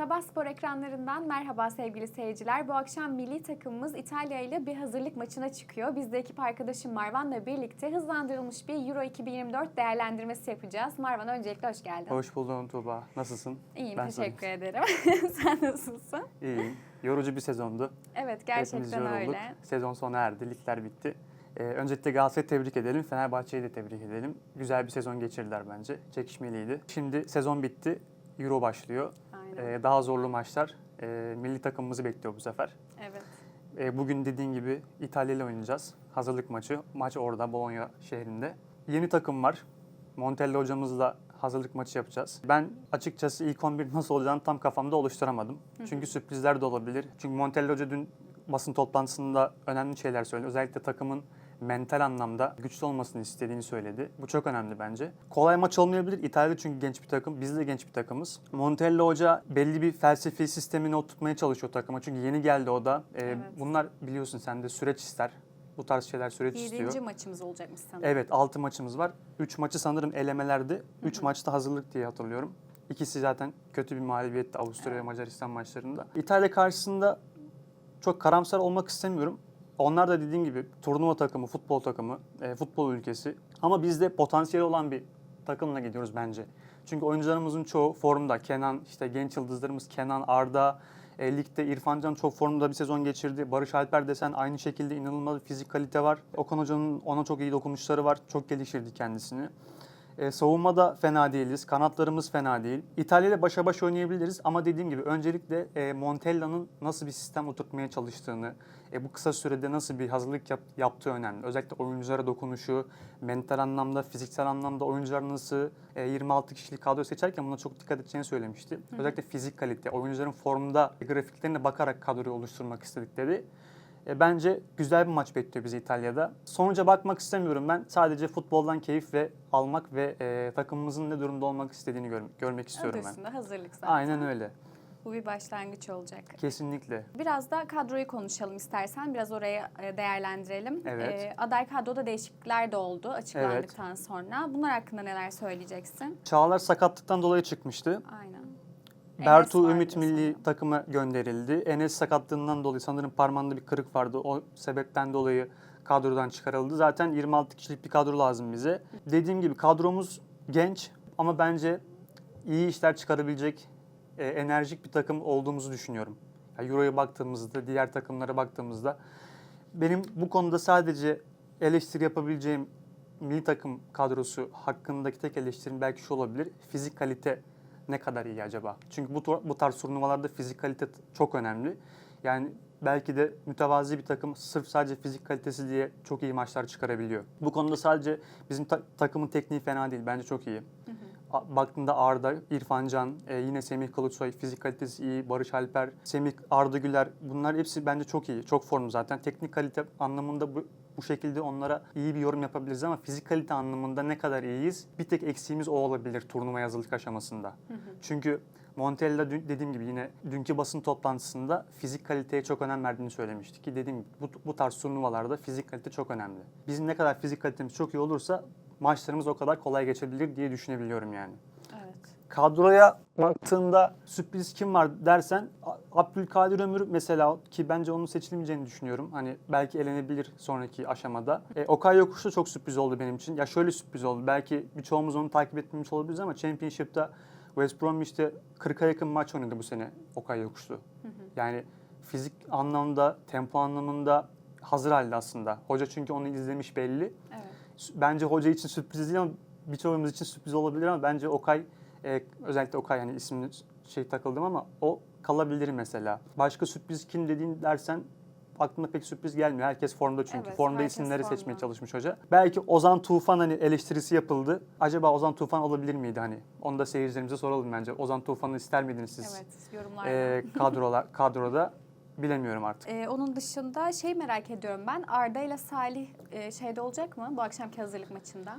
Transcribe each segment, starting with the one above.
Sabah spor ekranlarından merhaba sevgili seyirciler. Bu akşam milli takımımız İtalya ile bir hazırlık maçına çıkıyor. Biz de ekip arkadaşım Marvan'la birlikte hızlandırılmış bir Euro 2024 değerlendirmesi yapacağız. Marvan öncelikle hoş geldin. Hoş buldum Tuğba. Nasılsın? İyiyim, Ben teşekkür ederim. Sen nasılsın? İyiyim. Yorucu bir sezondu. Evet, gerçekten öyle. Sezon sona erdi, ligler bitti. Ee, öncelikle Galatasaray'ı tebrik edelim, Fenerbahçe'yi de tebrik edelim. Güzel bir sezon geçirdiler bence. Çekişmeliydi. Şimdi sezon bitti, Euro başlıyor. Aynen. Ee, daha zorlu maçlar. Ee, milli takımımızı bekliyor bu sefer. Evet. Ee, bugün dediğin gibi İtalya ile oynayacağız. Hazırlık maçı. Maç orada, Bologna şehrinde. Yeni takım var. Montella hocamızla hazırlık maçı yapacağız. Ben açıkçası ilk 11 nasıl olacağını tam kafamda oluşturamadım. Çünkü sürprizler de olabilir. Çünkü Montella hoca dün basın toplantısında önemli şeyler söyledi. Özellikle takımın mental anlamda güçlü olmasını istediğini söyledi. Bu çok önemli bence. Kolay maç olmayabilir. İtalya çünkü genç bir takım. Biz de genç bir takımız. Montella hoca belli bir felsefi sistemini oturtmaya çalışıyor takıma. Çünkü yeni geldi o da. Ee, Evet. Bunlar biliyorsun sen de süreç ister. Bu tarz şeyler süreç istiyor. Yedinci maçımız olacakmış sanırım. Evet 6 maçımız var. 3 maçı sanırım elemelerdi. 3 maçta hazırlık diye hatırlıyorum. İkisi zaten kötü bir mağlubiyetti Avusturya ve Macaristan maçlarında. İtalya karşısında çok karamsar olmak istemiyorum. Onlar da dediğim gibi turnuva takımı, futbol takımı, e, futbol ülkesi. Ama biz de potansiyeli olan bir takımla gidiyoruz bence. Çünkü oyuncularımızın çoğu formda. Kenan, işte genç yıldızlarımız Kenan, Arda, e, ligde İrfan Can çok formda bir sezon geçirdi. Barış Alper desen aynı şekilde inanılmaz bir fizik kalite var. Okan Hoca'nın ona çok iyi dokunuşları var. Çok geliştirdi kendisini. E, savunmada fena değiliz. Kanatlarımız fena değil. İtalya ile başa baş oynayabiliriz ama dediğim gibi öncelikle e, Montella'nın nasıl bir sistem oturtmaya çalıştığını, e, bu kısa sürede nasıl bir hazırlık yap- yaptığı önemli. Özellikle oyunculara dokunuşu, mental anlamda, fiziksel anlamda oyuncular nasıl e, 26 kişilik kadro seçerken buna çok dikkat edeceğini söylemişti. Özellikle fizik kalite, oyuncuların formda grafiklerine bakarak kadroyu oluşturmak istedikleri. E, bence güzel bir maç bekliyor bizi İtalya'da. Sonuca bakmak istemiyorum ben. Sadece futboldan keyif ve almak ve e, takımımızın ne durumda olmak istediğini gör- görmek istiyorum Adı ben. hazırlık zaten. Aynen öyle. Bu bir başlangıç olacak. Kesinlikle. Biraz da kadroyu konuşalım istersen. Biraz oraya e, değerlendirelim. Evet. E, aday kadroda değişiklikler de oldu açıklandıktan sonra. Bunlar hakkında neler söyleyeceksin? Çağlar sakatlıktan dolayı çıkmıştı. Aynen. Bertu vardı Ümit milli sanırım. takıma gönderildi. Enes sakatlığından dolayı sanırım parmağında bir kırık vardı. O sebepten dolayı kadrodan çıkarıldı. Zaten 26 kişilik bir kadro lazım bize. Dediğim gibi kadromuz genç ama bence iyi işler çıkarabilecek e, enerjik bir takım olduğumuzu düşünüyorum. Ya Euro'ya baktığımızda, diğer takımlara baktığımızda benim bu konuda sadece eleştiri yapabileceğim milli takım kadrosu hakkındaki tek eleştirim belki şu olabilir. Fizik kalite ne kadar iyi acaba? Çünkü bu, bu tarz turnuvalarda fizik kalite çok önemli. Yani belki de mütevazi bir takım sırf sadece fizik kalitesi diye çok iyi maçlar çıkarabiliyor. Bu konuda sadece bizim ta- takımın tekniği fena değil. Bence çok iyi. A- Baktığında Arda, İrfan Can, e, yine Semih Kılıçsoy fizik kalitesi iyi, Barış Alper, Semih Arda Güler bunlar hepsi bence çok iyi. Çok form zaten. Teknik kalite anlamında bu, bu şekilde onlara iyi bir yorum yapabiliriz ama fizik kalite anlamında ne kadar iyiyiz? Bir tek eksiğimiz o olabilir turnuva hazırlık aşamasında. Çünkü Montella dün- dediğim gibi yine dünkü basın toplantısında fizik kaliteye çok önem verdiğini söylemişti ki dediğim gibi bu, bu tarz turnuvalarda fizik kalite çok önemli. Bizim ne kadar fizik kalitemiz çok iyi olursa maçlarımız o kadar kolay geçebilir diye düşünebiliyorum yani. Evet. Kadroya baktığında sürpriz kim var dersen Abdülkadir Ömür mesela ki bence onun seçilmeyeceğini düşünüyorum. Hani belki elenebilir sonraki aşamada. E, Okay Yokuş da çok sürpriz oldu benim için. Ya şöyle sürpriz oldu. Belki birçoğumuz onu takip etmemiş olabiliriz ama Championship'ta West Bromwich'te 40'a yakın maç oynadı bu sene Okay Yokuşlu. Yani fizik anlamda, tempo anlamında hazır halde aslında. Hoca çünkü onu izlemiş belli. Evet. Bence hoca için sürpriz değil ama birçoğumuz için sürpriz olabilir ama bence Okay e, özellikle Okay yani ismini şey takıldım ama o kalabilir mesela. Başka sürpriz kim dediğin dersen aklıma pek sürpriz gelmiyor. Herkes formda çünkü. Evet, formda isimleri formda. seçmeye çalışmış hoca. Belki Ozan Tufan hani eleştirisi yapıldı. Acaba Ozan Tufan olabilir miydi hani? Onu da seyircilerimize soralım bence. Ozan Tufan'ı ister miydiniz siz? Evet, yorumlarda. E, kadrola, kadroda bilemiyorum artık. Ee, onun dışında şey merak ediyorum ben. Arda ile Salih e, şeyde olacak mı bu akşamki hazırlık maçında?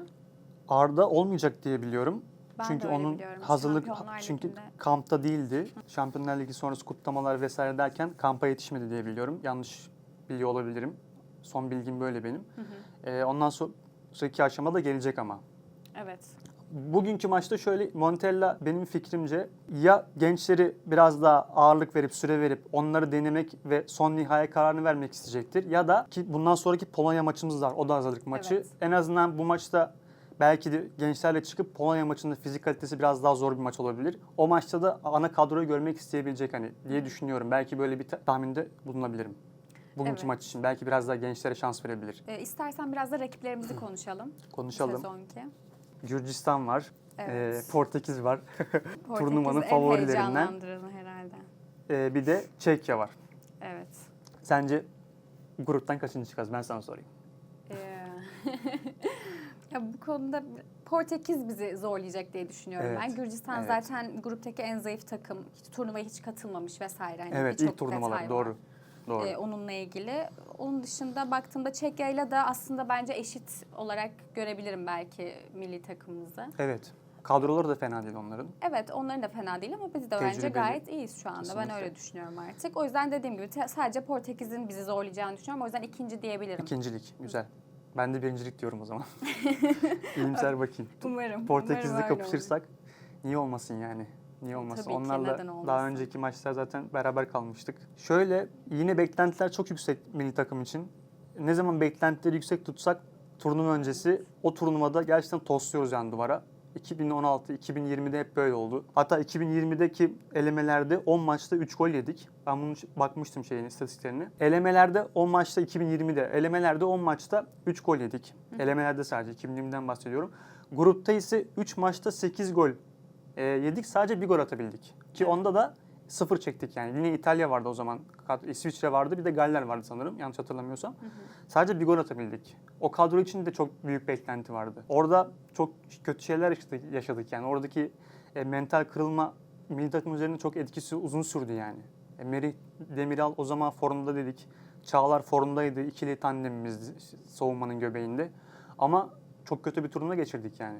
Arda olmayacak diye biliyorum. Ben de çünkü öyle onun biliyorum. hazırlık Şampiyonlar çünkü Ligi'nde. kampta değildi. Şampiyonlar Ligi sonrası kutlamalar vesaire derken kampa yetişmedi diye biliyorum. Yanlış biliyor olabilirim. Son bilgim böyle benim. Ee, ondan sonra sonraki aşamada gelecek ama. Evet. Bugünkü maçta şöyle Montella benim fikrimce ya gençleri biraz daha ağırlık verip süre verip onları denemek ve son nihai kararını vermek isteyecektir. Ya da ki bundan sonraki Polonya maçımız var. O da hazırlık maçı. Evet. En azından bu maçta belki de gençlerle çıkıp Polonya maçında fizik kalitesi biraz daha zor bir maç olabilir. O maçta da ana kadroyu görmek isteyebilecek hani diye düşünüyorum. Belki böyle bir ta- tahminde bulunabilirim. Bugünkü Evet. maç için belki biraz daha gençlere şans verebilir. E, istersen biraz da rakiplerimizi konuşalım. Konuşalım. Sezonki. Gürcistan var. Evet. Ee, Portekiz var. Portekiz turnuvanın en favorilerinden. herhalde. Ee, bir de Çekya var. Evet. Sence gruptan kaçıncı çıkacağız? Ben sana sorayım. Ee, ya bu konuda Portekiz bizi zorlayacak diye düşünüyorum Evet, ben. Gürcistan evet. zaten gruptaki en zayıf takım. Hiç turnuvaya hiç katılmamış vesaire. Hani evet ilk turnuvalar doğru. Doğru. Ee, onunla ilgili. Onun dışında baktığımda Çekya'yla da aslında bence eşit olarak görebilirim belki milli takımımızı. evet. Kadroları da fena değil onların. Evet onların da fena değil ama biz de bence Tecrübeli. gayet iyiyiz şu anda. Ben Kesinlikle. öyle düşünüyorum artık. O yüzden dediğim gibi sadece Portekiz'in bizi zorlayacağını düşünüyorum. O yüzden ikinci diyebilirim. İkincilik. Güzel. Ben de birincilik diyorum o zaman. İyimser bakayım. Umarım. Olur. kapışırsak niye olmasın yani? Niye olmasın? Tabii ki, Onlarla neden olmasın? daha önceki maçlar zaten beraber kalmıştık. Şöyle yine beklentiler çok yüksek milli takım için. Ne zaman beklentileri yüksek tutsak turnuva öncesi o turnuvada gerçekten tosluyoruz yani duvara. 2016, 2020'de hep böyle oldu. Hatta 2020'deki elemelerde 10 maçta 3 gol yedik. Ben bunu bakmıştım şeyin istatistiklerine. Elemelerde 10 maçta 2020'de, elemelerde 10 maçta 3 gol yedik. Elemelerde sadece 2020'den bahsediyorum. Grupta ise 3 maçta 8 gol e, yedik. Sadece bir gol atabildik. Ki onda da sıfır çektik yani. Yine İtalya vardı o zaman. İsviçre vardı bir de Galler vardı sanırım yanlış hatırlamıyorsam. Sadece bir gol atabildik. O kadro için de çok büyük beklenti vardı. Orada çok kötü şeyler yaşadık, yani. Oradaki e, mental kırılma milli takım üzerinde çok etkisi uzun sürdü yani. E, Merih Demiral o zaman formda dedik. Çağlar formdaydı. İkili tandemimizdi savunmanın göbeğinde. Ama çok kötü bir turnuva geçirdik yani.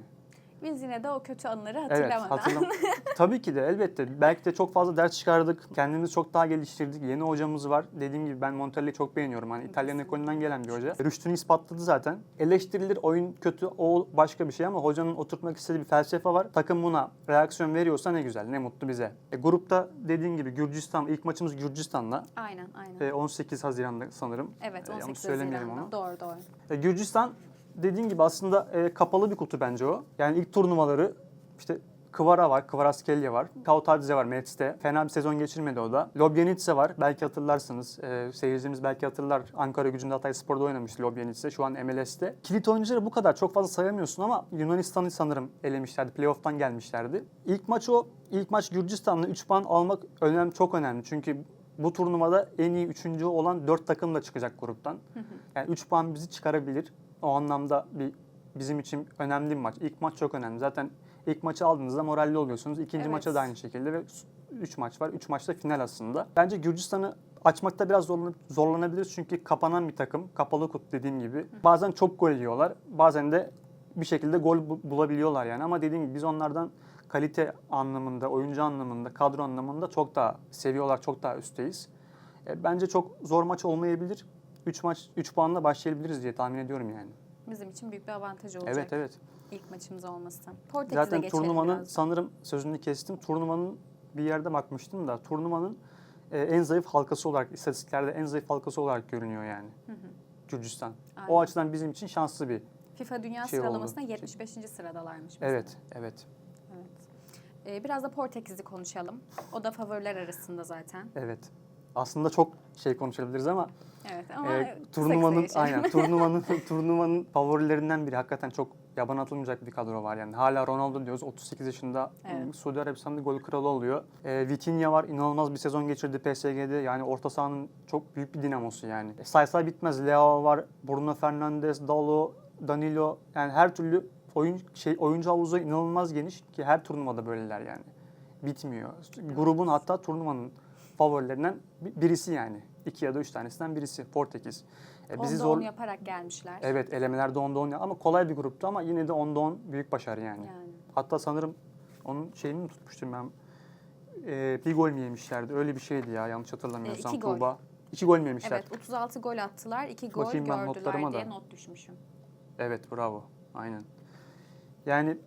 Biz yine de o kötü anıları Evet, hatırlamadan. hatırlam. Tabii ki de elbette. Belki de çok fazla ders çıkardık. Kendimizi çok daha geliştirdik. Yeni hocamız var. Dediğim gibi ben Montella'yı çok beğeniyorum. Hani İtalyan ekolünden gelen bir hoca. Rüştünü ispatladı zaten. Eleştirilir, oyun kötü, o başka bir şey ama hocanın oturtmak istediği bir felsefe var. Takım buna reaksiyon veriyorsa ne güzel, ne mutlu bize. E, grupta dediğim gibi Gürcistan, ilk maçımız Gürcistan'la. Aynen aynen. E, 18 Haziran'da sanırım. evet E, yanlış 18 söylemeyelim Haziran'da. onu. Doğru doğru. E, Gürcistan dediğin gibi aslında e, kapalı bir kutu bence o. Yani ilk turnuvaları işte Kvara var, Kvaraskelya var, Kautadze var Mets'te. Fena bir sezon geçirmedi o da. Lobjanitse var, belki hatırlarsınız. E, seyircimiz belki hatırlar. Ankara gücünde Hatay Spor'da oynamıştı Lobjanitse. Şu an MLS'te. Kilit oyuncuları bu kadar. Çok fazla sayamıyorsun ama Yunanistan'ı sanırım elemişlerdi. Playoff'tan gelmişlerdi. İlk maç o. İlk maç Gürcistan'la 3 puan almak önemli, çok önemli. Çünkü bu turnuvada en iyi üçüncü olan 4 takım da çıkacak gruptan. Yani 3 puan bizi çıkarabilir. O anlamda bir bizim için önemli bir maç. İlk maç çok önemli. Zaten ilk maçı aldığınızda moralli oluyorsunuz. İkinci Evet. maça da aynı şekilde ve 3 maç var. 3 maçta final aslında. Bence Gürcistan'ı açmakta biraz zorlan- zorlanabiliriz çünkü kapanan bir takım. Kapalı kut dediğim gibi. Bazen çok gol yiyorlar. Bazen de bir şekilde gol bu- bulabiliyorlar yani. Ama dediğim gibi biz onlardan kalite anlamında, oyuncu anlamında, kadro anlamında çok daha seviyorlar, çok daha üstteyiz. E, bence çok zor maç olmayabilir. 3 maç 3 puanla başlayabiliriz diye tahmin ediyorum yani. Bizim için büyük bir avantaj olacak Evet evet. ilk maçımız olması. Portekiz'e Zaten turnuvanın biraz. sanırım sözünü kestim. Turnuvanın bir yerde bakmıştım da turnuvanın e, en zayıf halkası olarak istatistiklerde en zayıf halkası olarak görünüyor yani. Gürcistan. Aynen. O açıdan bizim için şanslı bir. FIFA Dünya şey oldu. sıralamasında 75. sıradalarmış. mesela. Evet, evet, Evet. Ee, biraz da Portekiz'i konuşalım. O da favoriler arasında zaten. evet. Aslında çok şey konuşabiliriz ama Evet ama e, turnuvanın aynen turnuvanın turnuvanın favorilerinden biri hakikaten çok yaban atılmayacak bir kadro var yani. Hala Ronaldo diyoruz 38 yaşında Evet. Suudi Arabistan'da gol kralı oluyor. E, Vitinha var inanılmaz bir sezon geçirdi PSG'de yani orta sahanın çok büyük bir dinamosu yani. E, saysay bitmez. Leo var, Bruno Fernandes, Dalo, Danilo yani her türlü oyun şey oyuncu havuzu inanılmaz geniş ki her turnuvada böyleler yani. Bitmiyor. Grubun hatta turnuvanın favorilerinden bi- birisi yani. İki ya da üç tanesinden birisi Portekiz. E, bizi zor yaparak gelmişler. Evet elemelerde 10'da 10 ama kolay bir gruptu ama yine de 10'da 10 büyük başarı yani. Yani. Hatta sanırım onun şeyini tutmuştum ben. Ee, bir gol mü yemişlerdi? Öyle bir şeydi ya yanlış hatırlamıyorsam. Ee, iki gol. Tuğba. İki gol mü yemişler? Evet 36 gol attılar. 2 gol Bakayım ben gördüler notlarıma diye da. not düşmüşüm. Evet bravo. Aynen. Yani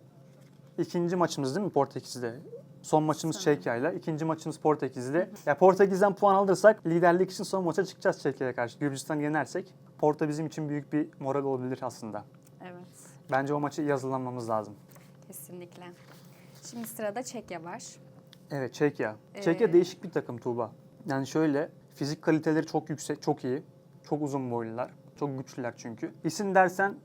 ikinci maçımız değil mi Portekiz'de? Son maçımız Sanırım. Çekya'yla. ikinci maçımız Portekiz'de. Ya Portekiz'den puan alırsak liderlik için son maça çıkacağız Çekya'ya karşı. Gürcistan'ı yenersek Porto bizim için büyük bir moral olabilir aslında. Evet, Bence o maçı iyi hazırlanmamız lazım. kesinlikle. Şimdi sırada Çekya var. Evet Çekya. Çekya Ee, değişik bir takım Tuğba. Yani şöyle fizik kaliteleri çok yüksek, çok iyi. Çok uzun boylular. Çok güçlüler çünkü. İsim dersen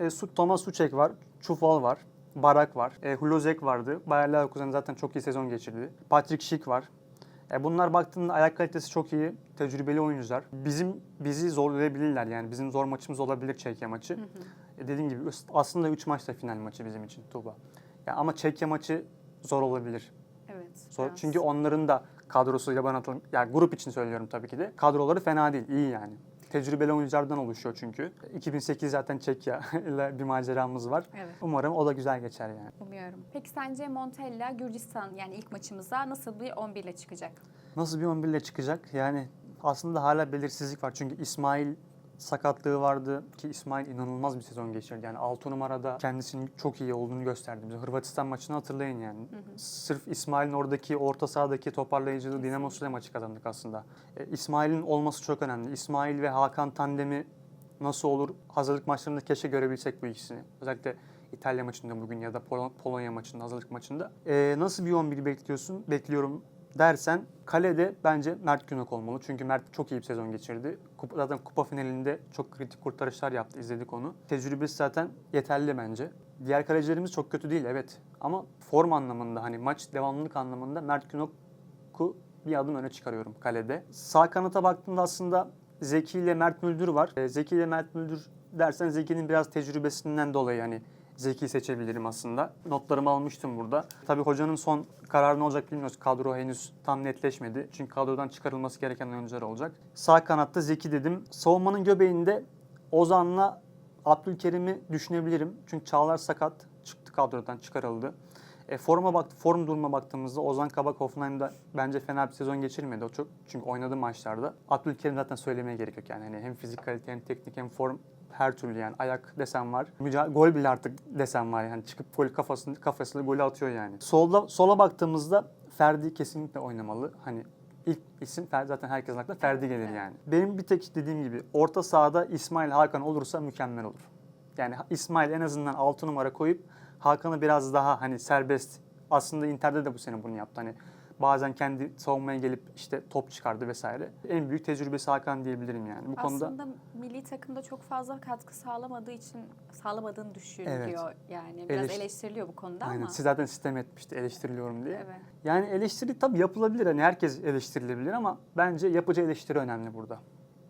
e, Su, Thomas Suçek var, Çufal var, Barak var, e, Hulozek vardı. Bayer Leverkusen zaten çok iyi sezon geçirdi. Patrick Schick var. E, bunlar baktığında ayak kalitesi çok iyi, tecrübeli oyuncular. Bizim bizi zorlayabilirler yani bizim zor maçımız olabilir Çekya maçı. E, dediğim gibi aslında 3 maçta final maçı bizim için Tuğba. Ya ama Çekya maçı zor olabilir. Evet. Zor. Çünkü onların da kadrosuyla ben atalım. Yani grup için söylüyorum tabii ki de. Kadroları fena değil, iyi yani. Tecrübeli oyunculardan oluşuyor çünkü. 2008 zaten Çekya ile bir maceramız var. Evet. Umarım o da güzel geçer yani. Umuyorum. Peki sence Montella Gürcistan yani ilk maçımıza nasıl bir 11 ile çıkacak? Nasıl bir 11 ile çıkacak? Yani aslında hala belirsizlik var. Çünkü İsmail sakatlığı vardı ki İsmail inanılmaz bir sezon geçirdi. Yani 6 numarada kendisinin çok iyi olduğunu gösterdi bize. Hırvatistan maçını hatırlayın yani. Sırf İsmail'in oradaki orta sahadaki toparlayıcılığı Dinamos'la maçı kazandık aslında. E, İsmail'in olması çok önemli. İsmail ve Hakan tandemi nasıl olur? Hazırlık maçlarında keşke görebilsek bu ikisini. Özellikle İtalya maçında bugün ya da Pol- Polonya maçında, hazırlık maçında. E, nasıl bir 11 bekliyorsun? Bekliyorum dersen kalede bence Mert Günok olmalı. Çünkü Mert çok iyi bir sezon geçirdi. Kupa, zaten kupa finalinde çok kritik kurtarışlar yaptı. izledik onu. Tecrübesi zaten yeterli bence. Diğer kalecilerimiz çok kötü değil evet. Ama form anlamında hani maç devamlılık anlamında Mert Günok'u bir adım öne çıkarıyorum kalede. Sağ kanata baktığımda aslında Zeki ile Mert Müldür var. Ee, Zeki ile Mert Müldür dersen Zeki'nin biraz tecrübesinden dolayı hani Zeki seçebilirim aslında. Notlarımı almıştım burada. Tabii hocanın son kararı ne olacak bilmiyoruz. Kadro henüz tam netleşmedi. Çünkü kadrodan çıkarılması gereken oyuncular olacak. Sağ kanatta Zeki dedim. Savunmanın göbeğinde Ozan'la Abdülkerim'i düşünebilirim. Çünkü Çağlar sakat. Çıktı kadrodan çıkarıldı. E, forma bak, form duruma baktığımızda Ozan Kabak Hoffenheim'da bence fena bir sezon geçirmedi. O çok çünkü oynadı maçlarda. Abdülkerim zaten söylemeye gerek yok yani. Hani hem fizik kalite hem teknik hem form her türlü yani ayak desen var. Müca- gol bile artık desen var yani çıkıp gol kafasını kafasıyla golü atıyor yani. Solda sola baktığımızda Ferdi kesinlikle oynamalı. Hani ilk isim Ferdi zaten herkesin aklına Ferdi gelir yani. Benim bir tek dediğim gibi orta sahada İsmail Hakan olursa mükemmel olur. Yani İsmail en azından 6 numara koyup Hakan'ı biraz daha hani serbest. Aslında Inter'de de bu sene bunu yaptı. Hani bazen kendi savunmaya gelip işte top çıkardı vesaire. En büyük tecrübesi Hakan diyebilirim yani. Bu konuda Aslında milli takımda çok fazla katkı sağlamadığı için sağlamadığını düşünülüyor Evet. yani. Biraz Eleş- eleştiriliyor bu konuda aynen ama. siz zaten sistem etmişti eleştiriliyorum diye. Evet. Yani eleştiri tabii yapılabilir. Hani herkes eleştirilebilir ama bence yapıcı eleştiri önemli burada.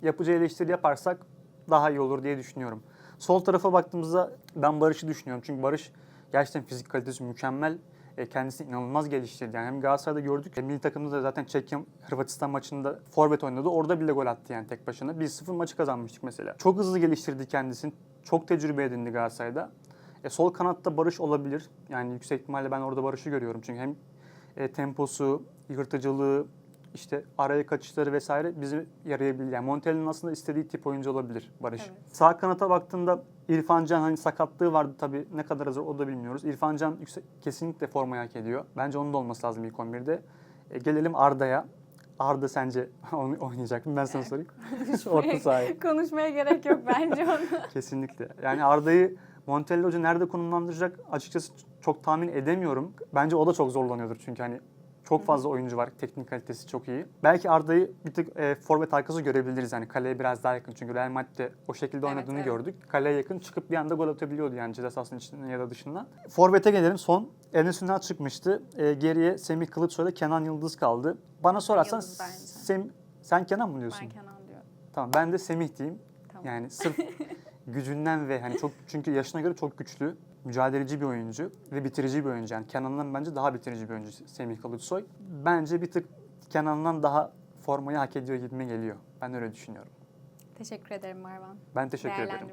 Yapıcı eleştiri yaparsak daha iyi olur diye düşünüyorum. Sol tarafa baktığımızda ben Barış'ı düşünüyorum. Çünkü Barış gerçekten fizik kalitesi mükemmel. E, Kendisini inanılmaz geliştirdi. Yani hem Galatasaray'da gördük. e, Milli takımda da zaten Çekya Hırvatistan maçında forvet oynadı. Orada bile gol attı yani tek başına. 1-0 maçı kazanmıştık mesela. Çok hızlı geliştirdi kendisini. Çok tecrübe edindi Galatasaray'da. E, sol kanatta Barış olabilir. Yani yüksek ihtimalle ben orada Barış'ı görüyorum. Çünkü hem e, temposu, yırtıcılığı, işte araya kaçışları vesaire bizi yarayabilir. Yani Montella'nın aslında istediği tip oyuncu olabilir Barış. Evet. Sağ kanata baktığında İrfan Can hani sakatlığı vardı tabii ne kadar hazır o da bilmiyoruz. İrfan Can yüksek, kesinlikle formayı hak ediyor. Bence onun da olması lazım ilk 11'de. E, gelelim Arda'ya. Arda sence onu oynayacak mı? Ben sana sorayım. Orta sahayı. Konuşmaya gerek yok bence onu. Kesinlikle. Yani Arda'yı Montella Hoca nerede konumlandıracak açıkçası çok tahmin edemiyorum. Bence o da çok zorlanıyordur çünkü hani çok fazla oyuncu var. Teknik kalitesi çok iyi. Belki Arda'yı bir tık e, forvet arkası görebiliriz. Yani kaleye biraz daha yakın. Çünkü Real Madrid'de o şekilde Evet, oynadığını evet. gördük. Kaleye yakın çıkıp bir anda gol atabiliyordu yani ceza sahasının içinden ya da dışından. Forvet'e gelelim. Son Enes Ünal çıkmıştı. E, geriye Semih Kılıçsoy'la Kenan Yıldız kaldı. Bana sorarsan. Sem sen Kenan mı diyorsun? Ben Kenan diyorum. Tamam ben de Semih diyeyim. Tamam. Yani sırf gücünden ve hani çok çünkü yaşına göre çok güçlü, mücadeleci bir oyuncu ve bitirici bir oyuncu. Yani Kenan'dan bence daha bitirici bir oyuncu Semih Kılıçsoy. Bence bir tık Kenan'dan daha formayı hak ediyor gibime geliyor. Ben öyle düşünüyorum. Teşekkür ederim Marvan. Ben teşekkür ederim.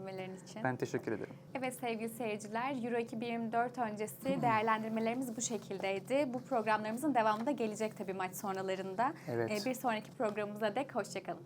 İçin. Ben teşekkür ederim. Evet sevgili seyirciler, Euro 2024 öncesi değerlendirmelerimiz bu şekildeydi. Bu programlarımızın devamı da gelecek tabii maç sonralarında. Evet. Ee, Bir sonraki programımıza dek hoşçakalın.